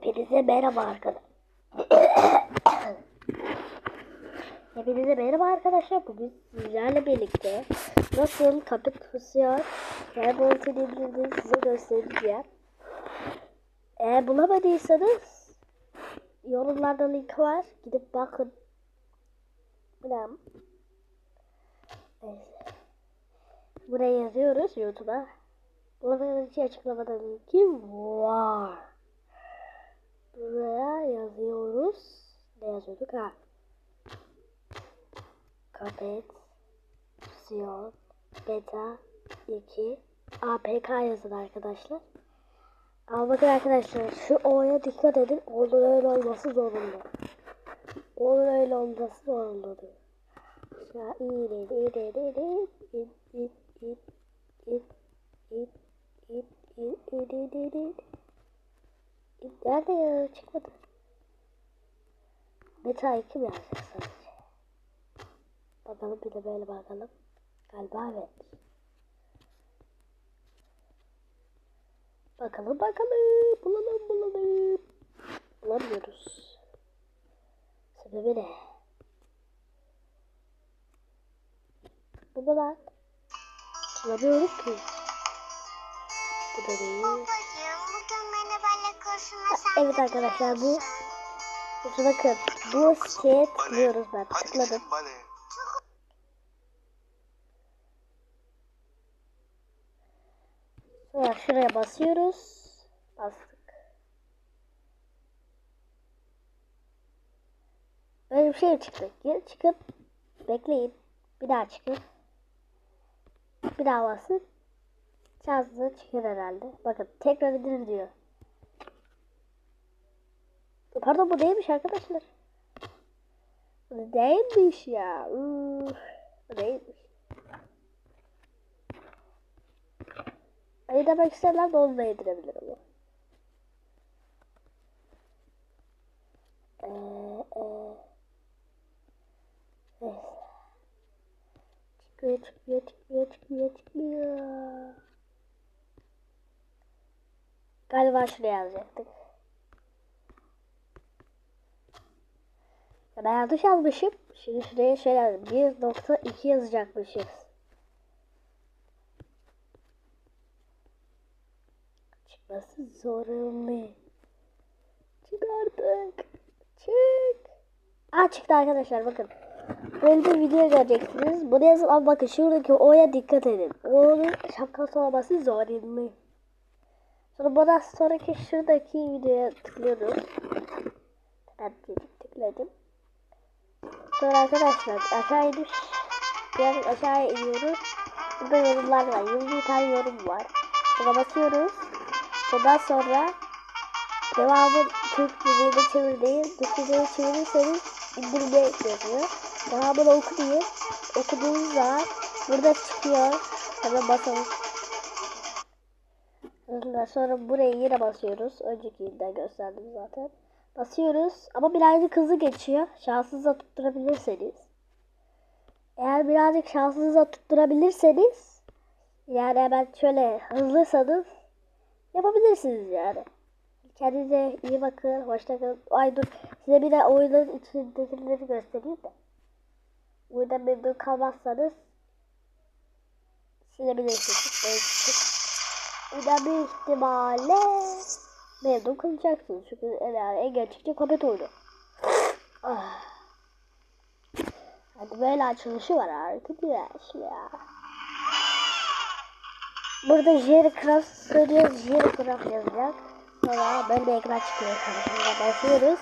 Hepinize merhaba arkadaşlar. Hepinize merhaba arkadaşlar. Bugün sizlerle birlikte nasıl kapıt pusuyor Revolt'un indirdiğini size göstereceğim. Eğer bulamadıysanız yorumlarda link var. Gidip bakın. Bilmem. Neyse. Buraya yazıyoruz YouTube'a. Bulamadığınız için açıklamada linki var. Buraya yazıyoruz. Ne yazıyorduk ha? Kapet, Sion, Beta, 2, APK yazın arkadaşlar. Ama bakın arkadaşlar şu O'ya dikkat edin. Onun öyle olması zorunda. Onun öyle olması zorundadır. Ya iyi değil, iyi değil, iyi değil. İt, it, it, it, it, it, it, it, it, it, it. Nerede ya? Çıkmadı. Meta 2 mi yazacak sadece? Bakalım bir de böyle bakalım. Galiba evet. Bakalım bakalım. Bulalım bulalım. Bulamıyoruz. Sebebi ne? Bu mu lan? Bulamıyoruz ki. Bu da değil. Evet arkadaşlar bu götürüyorsun. Bakın bu siteye tıklıyoruz ben tıkladım. Sonra şuraya basıyoruz. Bastık. Böyle bir şey çıktı. Geri çıkıp bekleyin. Bir daha çıkın. Bir daha basın. Şanslı çıkar herhalde. Bakın tekrar indir diyor. Pardon bu değilmiş arkadaşlar. Bu değilmiş ya. Uf, bu değilmiş. Ayı demek isterler de onu da yedirebilir ama. Ee, e. Neyse. Çıkmıyor, çıkmıyor. Galiba şuraya yazacaktık. Ya ben yanlış yazmışım. Şimdi şuraya şey yazdım. 1.2 yazacakmışız. Çıkması zorunlu. Çık artık. Çık. Aa çıktı arkadaşlar bakın. Böyle bir video göreceksiniz. Bunu yazın ama bakın şuradaki O'ya dikkat edin. O'nun şapkası olması zorunlu. Sonra bana sonraki şuradaki videoya tıklıyoruz. Ben tıkladım. Sonra arkadaşlar aşağı iniş. Biraz aşağıya iniyoruz. Burada yorumlar var. 20 tane yorum var. Buna basıyoruz. Ondan sonra devamı Türk dilinde çevirmeyi, düşünceyi çevirirseniz indirme yazıyor. Devamını oku diye okuduğunuz zaman burada çıkıyor. Hemen basalım. Sonra buraya yine basıyoruz. Öncekinde gösterdim zaten. Basıyoruz ama birazcık hızlı geçiyor. Şansınıza tutturabilirseniz. Eğer birazcık şansınıza tutturabilirseniz yani hemen şöyle hızlıysanız yapabilirsiniz yani. Kendinize iyi bakın. Hoşça kalın. Ay dur. Size bir de oyunun içindekileri göstereyim de. Oyunda memnun kalmazsanız silebilirsiniz. Belki. Oyunda bir ihtimalle ve dokunacaksınız. Çünkü Ela'ya gerçekten köpek oldu. Ah. Hadi böyle açılışı var arkadaşlar. Burada Jericraft söylüyoruz. Jericraft yazacak. Sonra böyle bir ekran çıkıyor karşımıza. Basıyoruz.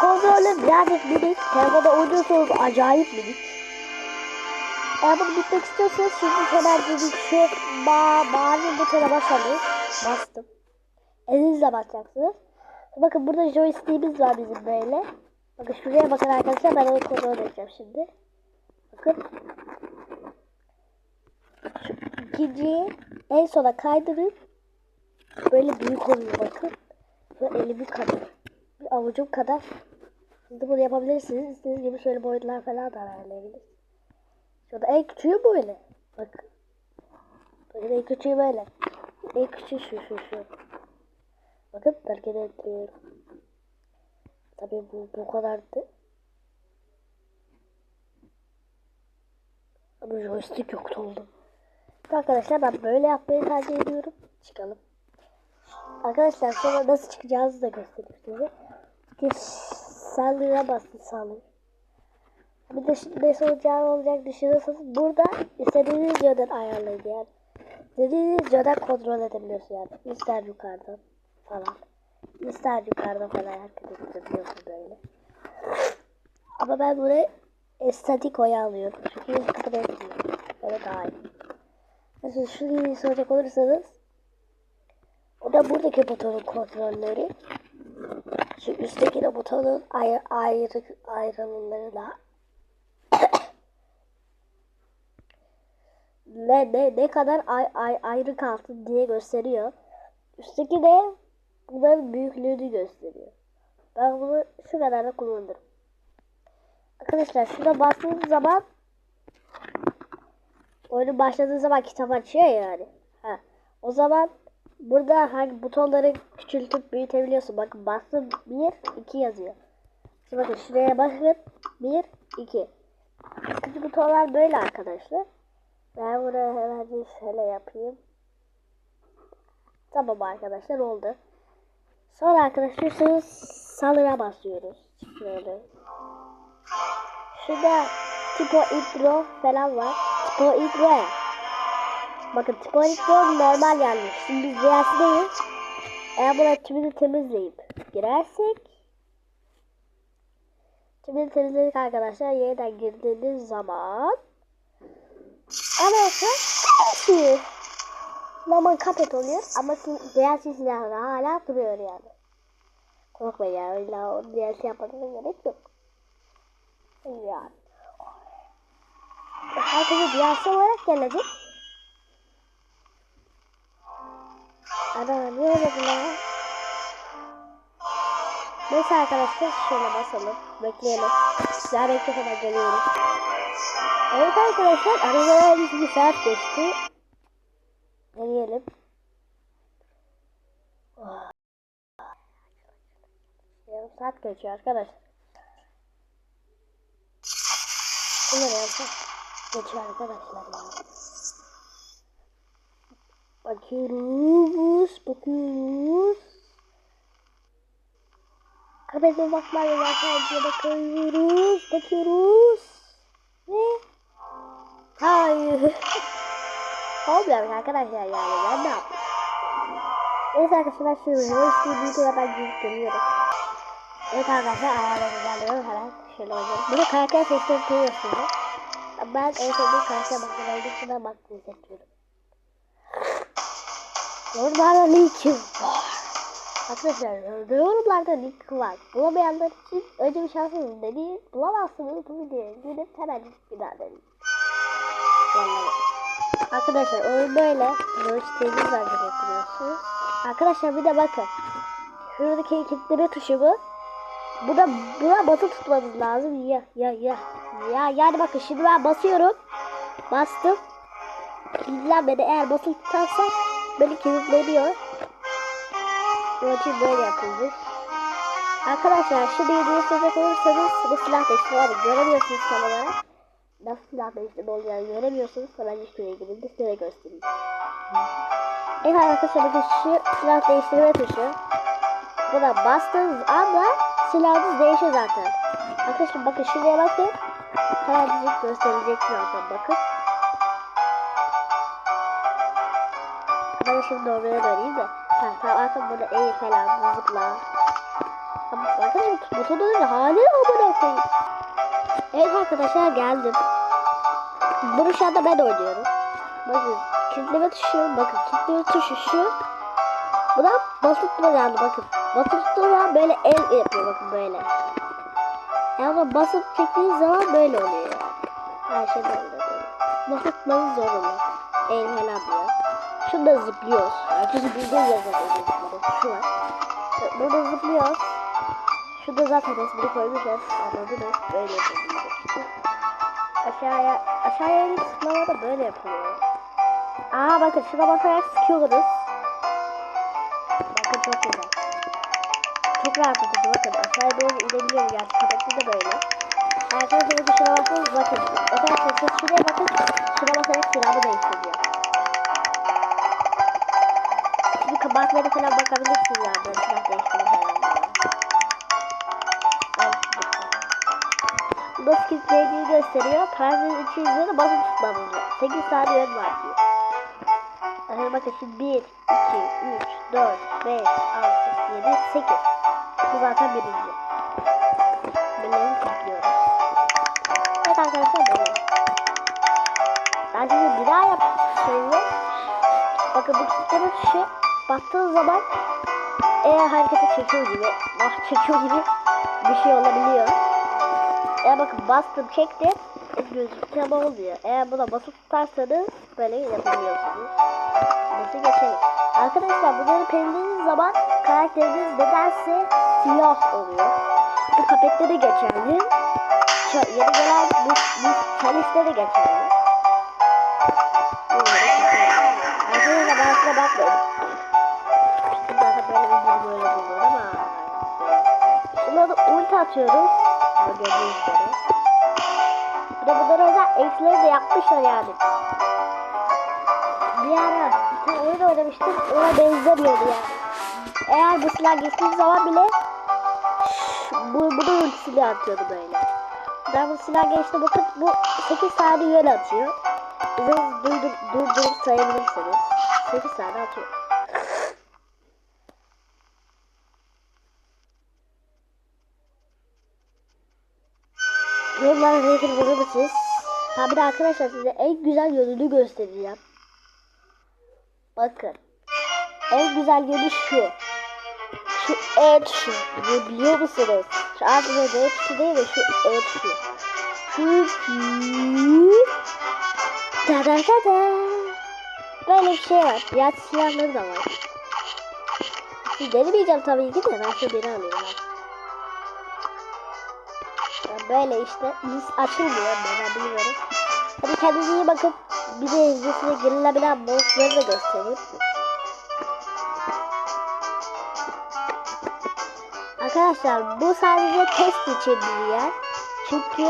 Kontrolü birazcık minik. Tempoda oynuyorsanız acayip minik. Eğer bunu bitmek istiyorsanız şimdi hemen dedik şu ma mavi butona basalım. Bastım. Elinizle basacaksınız. Bakın burada joystick'imiz var bizim böyle. Bakın şuraya bakın arkadaşlar ben onu kontrol edeceğim şimdi. Bakın. Şu ikinciyi en sona kaydırın. Böyle büyük oluyor bakın. Böyle elimin kadar. Bir avucum kadar. De bunu yapabilirsiniz. İstediğiniz gibi şöyle boyutlar falan da ayarlayabilirsiniz. Şurada en küçüğü böyle. Bakın. Bakın en küçüğü böyle. en küçük şu şu şu. Bakın hareket ettiriyorum. Tabii bu bu kadardı. Ama joystick yoktu oldu. Arkadaşlar ben böyle yapmayı tercih ediyorum. Çıkalım. Arkadaşlar sonra nasıl çıkacağınızı da göstereyim size. Bir saldırıya basın sağlayın. Bir de ne olacağı olacak düşünüyorsanız burada istediğiniz yönden ayarlayın yani. İstediğiniz yönden kontrol edebiliyorsun yani. İster yukarıdan falan. İster yukarıdan falan hareket edebiliyorsun böyle. Ama ben buraya estetik oya alıyorum. Çünkü kapıda etmiyor. Böyle daha iyi. Mesela şunu soracak olursanız o da buradaki butonun kontrolleri. Şu üstteki de butonun ayrı, ayrı ayrılımları da ne ne ne kadar ay, ay, ayrı kalsın diye gösteriyor. Üstteki de bunların büyüklüğünü gösteriyor. Ben bunu şu kadar da kullanırım. Arkadaşlar şuna bastığınız zaman oyunu başladığı zaman kitap açıyor ya yani. Ha. O zaman burada hangi butonları küçültüp büyütebiliyorsun. Bakın bastım 1, 2 yazıyor. Şimdi bakın şuraya bakın. 1, 2. Küçük butonlar böyle arkadaşlar. Ben buraya hemen bir şöyle yapayım. Tamam arkadaşlar oldu. Sonra arkadaşlar şu salına basıyoruz. Şöyle. Şurada tipo intro falan var. Tipo intro. Bakın tipo intro normal yani. Şimdi biz diğersindeyiz. Eğer buna tümünü temizleyip girersek tümünü temizledik arkadaşlar. Yeniden girdiğiniz zaman Arkadaşlar şey normal kapet oluyor ama diğer silahlar hala duruyor yani. Korkmayın ya öyle o diğer şey yapmanıza gerek yok. Yani. Herkese diğer olarak gelecek. Ana ne oldu lan? Neyse arkadaşlar şöyle basalım. Bekleyelim. Daha bekleyene geliyorum. Evet arkadaşlar arabalar bir saat geçti. Deneyelim. Oh. Yarım saat geçiyor arkadaşlar. Bunlar yarım saat geçiyor arkadaşlar. Bakıyoruz, bakıyoruz. Kameraya bakmayla sadece bakıyoruz, bakıyoruz. Ne? Hayır. Olmuyor arkadaşlar yani ben ne yapayım? Neyse arkadaşlar şu Reis'i büyük olarak ben gidip geliyorum. Evet arkadaşlar ayarları ilerliyorum hemen şöyle oynayalım. Burada karakter seçtiğini görüyorsunuz. Ben en sevdiğim karakter bakımı olduğu için ben bakmayı seçiyorum. Yorumlarda link var. Arkadaşlar yorumlarda link var. Bulamayanlar için önce bir şansınız deneyin. Bulamazsınız bu videoya gidip hemen bir daha Arkadaşlar oyun böyle. Joystick'iniz hareket ettiriyorsunuz. Arkadaşlar bir de bakın. Şuradaki kilitleme tuşu bu. Buna, buna basılı tutmanız lazım. Ya ya ya. Ya yani bakın şimdi ben basıyorum. Bastım. Kilitlenmedi. Eğer basılı tutarsak beni kilitleniyor. Bunun için böyle yapılmış. Arkadaşlar şimdi yediği soracak olursanız bu silah değiştirme abi göremiyorsunuz kameralara. Nasıl silah değiştirme olacağını göremiyorsunuz. Hemen şuraya gidin de size göstereyim. Evet arkadaşlar bakın şu silah değiştirme tuşu. Buna bastığınız anda silahınız değişiyor zaten. Arkadaşlar bakın şuraya bakın. Hemencik gösterecek zaten bakın. Ben şimdi normale döneyim de. Ha, tamam arkadaşlar burada eğil falan zıpla. Tamam arkadaşlar butonun hali amına koyayım. Evet arkadaşlar geldim. Bunu şu anda ben oynuyorum. Bakın kilitleme tuşu, bakın kilitleme tuşu şu. Buna basıp tutma yani bakın. Zaman böyle el yapıyor bakın böyle. Yani basıp çektiğiniz zaman böyle oluyor. Her şey böyle oluyor. Basıp tutmanız zorunda. El falan diyor. Şurada zıplıyoruz. Herkesi bildiğiniz zaten zıplıyoruz. Şu var. Burada zıplıyoruz. Şurada zaten resmini koymuşuz. Anladınız. Böyle yapıyoruz. Aşağıya, aşağıya inip zıplama da böyle yapılıyor. Aa bakın şuna basarak sıkıyoruz. Bakın çok güzel. Çok rahatlatıcı bakın. Aşağıya doğru inebiliyorum gerçi. Kapaklı da böyle. Arkadaşlar bir şuna baksanız bakın. Arkadaşlar siz şuraya bakın. Şuna basarak silahı değiştiriyor. Şimdi kabakları falan bakabilirsiniz Karantinanın içi üzerine basın tutmamız var. 8 saniye ön var diyor. Arkadaşlar bakın şimdi 1, 2, 3, 4, 5, 6, 7, 8. Bu zaten birinci. Birilerini kilitliyoruz. Evet arkadaşlar böyle. Ben şimdi bir daha yapayım. Bakın bu kilitlerin tuşu baktığın zaman eğer harekete çekiyor gibi, ah çekiyor gibi bir şey olabiliyor. Eğer bakın bastım çekti gözüktü ama olmuyor. Eğer buna basıp tutarsanız böyle yapabiliyorsunuz. Neyse geçelim. Arkadaşlar bunları pendiğiniz zaman karakteriniz nedense siyah oluyor. Bu kapette de geçerli. Ç- yeni gelen bu, bu chalice'de de geçerli. Bunları. Arkadaşlar ben size bakmadım. Zaten böyle bir böyle buluyor ama. Buna da ulti atıyoruz. Gördüğünüz üzere. Bir de bunlara özel eksileri de yapmışlar yani. Bir ara bir tane oyun oynamıştım. Ona benzemiyordu yani. Eğer bu silah geçtiği zaman bile bu, bunun ultisini atıyordu böyle. Ben bu silah geçti bakın bu 8 saniye yön atıyor. Durdur, durdurup sayabilirsiniz. 8 saniye atıyor. Yorumlara rating verir misiniz? Ha bir de arkadaşlar size en güzel yönünü göstereceğim. Bakın. En güzel yönü şu. Şu E tuşu. Ne biliyor musunuz? Şu artık E tuşu değil de şu E tuşu. Çünkü da da da da. Böyle bir şey var. Diğer silahları da var. Şimdi denemeyeceğim tabii ki de ben şu biri alayım. Böyle işte biz açılmıyor ben bilmiyorum. Hadi kendinize iyi bakın. Bir de izlesine girilebilen monsterları da göstereyim. Arkadaşlar bu sadece test için bir yer. Çünkü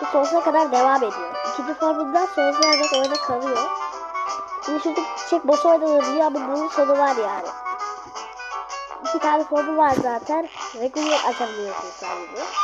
bu sonsuza kadar devam ediyor. İkinci formundan sonsuza kadar oyunda kalıyor. Şimdi şurada çiçek boş oynanabiliyor ama bunun sonu var yani. İki tane formu var zaten. Regular açabiliyorsunuz sadece.